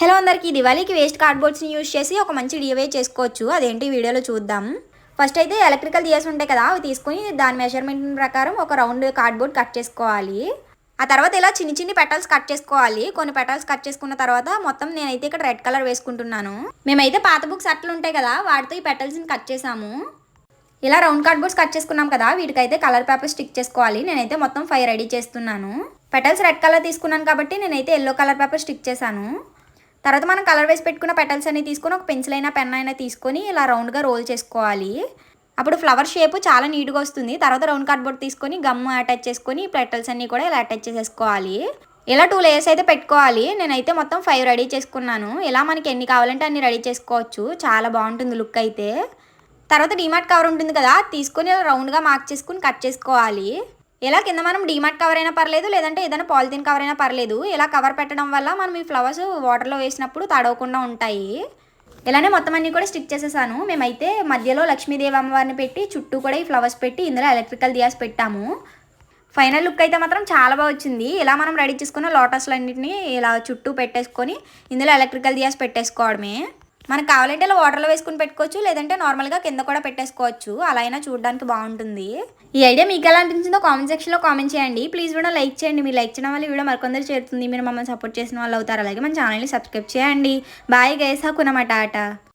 Hello అందరికీ దివాళీకి waste కార్డ్బోర్డ్స్ని use చేసి ఒక మంచి డివై చేసుకోవచ్చు. అదేంటి వీడియోలో చూద్దాం. ఫస్ట్ అయితే ఎలక్ట్రికల్ దియాస్ ఉంటాయి కదా అవి తీసుకొని దాని మెజర్మెంట్ ప్రకారం ఒక రౌండ్ కార్డ్బోర్డ్ కట్ చేసుకోవాలి. ఆ తర్వాత ఇలా చిన్ని చిన్ని పెటల్స్ కట్ చేసుకోవాలి. కొన్ని పెటల్స్ కట్ చేసుకున్న తర్వాత మొత్తం నేనైతే ఇక్కడ రెడ్ కలర్ వేసుకుంటున్నాను. మేమైతే పాత బుక్స్ అట్లు ఉంటాయి కదా వాటితో ఈ పెటల్స్ని కట్ చేసాము. ఇలా రౌండ్ కార్డ్బోర్డ్స్ కట్ చేసుకున్నాం కదా వీటికైతే కలర్ పేపర్ స్టిక్ చేసుకోవాలి. నేనైతే మొత్తం ఫైవ్ రెడీ చేస్తున్నాను. పెటల్స్ రెడ్ కలర్ తీసుకున్నాను కాబట్టి నేనైతే ఎల్లో కలర్ పేపర్ స్టిక్ చేశాను. తర్వాత మనం కలర్ వేసి పెట్టుకున్న పెటల్స్ అన్ని తీసుకొని ఒక పెన్సిల్ అయినా పెన్ అయినా తీసుకొని ఇలా రౌండ్గా రోల్ చేసుకోవాలి. అప్పుడు ఫ్లవర్ షేప్ చాలా నీట్గా వస్తుంది. తర్వాత రౌండ్ కార్డ్బోర్డ్ తీసుకొని గమ్ అటాచ్ చేసుకొని పెటల్స్ అన్నీ కూడా ఇలా అటాచ్ చేసేసుకోవాలి. ఇలా టూ లేయర్స్ అయితే పెట్టుకోవాలి. నేనైతే మొత్తం ఫైవ్ రెడీ చేసుకున్నాను. ఇలా మనకి ఎన్ని కావాలంటే అన్ని రెడీ చేసుకోవచ్చు. చాలా బాగుంటుంది లుక్ అయితే. తర్వాత డీమార్ట్ కవర్ ఉంటుంది కదా తీసుకొని రౌండ్గా మార్క్ చేసుకుని కట్ చేసుకోవాలి. ఇలా కింద మనం డీమార్ట్ కవర్ అయినా పర్లేదు లేదంటే ఏదైనా పాలిథిన్ కవర్ అయినా పర్లేదు. ఇలా కవర్ పెట్టడం వల్ల మనం ఈ ఫ్లవర్స్ వాటర్లో వేసినప్పుడు తడవకుండా ఉంటాయి. ఇలానే మొత్తం అన్ని కూడా స్టిక్ చేసేసాను. మేమైతే మధ్యలో లక్ష్మీదేవి అమ్మవారిని పెట్టి చుట్టూ కూడా ఈ ఫ్లవర్స్ పెట్టి ఇందులో ఎలక్ట్రికల్ దియాస్ పెట్టాము. ఫైనల్ లుక్ అయితే మాత్రం చాలా బాగా వచ్చింది. ఇలా మనం రెడీ చేసుకున్న లోటస్లన్నింటినీ ఇలా చుట్టూ పెట్టేసుకొని ఇందులో ఎలక్ట్రికల్ దియాస్ పెట్టేసుకోవడమే. మనకు కావాలంటే ఇలా వాటర్లో వేసుకుని పెట్టుకోవచ్చు లేదంటే నార్మల్గా కింద కూడా పెట్టేసుకోవచ్చు. అలా అయినా చూడడానికి బాగుంటుంది. ఈ ఐడియా మీకు ఎలా అనిపించిందో కామెంట్ సెక్షన్లో కామెంట్ చేయండి. ప్లీజ్ కూడా లైక్ చేయండి. మీరు లైక్ చేయడం వల్ల వీడియో మరికొందరు చేరుతుంది. మీరు మమ్మల్ని సపోర్ట్ చేసిన వాళ్ళు అవుతారు. అలాగే మన ఛానల్ని సబ్స్క్రైబ్ చేయండి. Bye guys. ఆట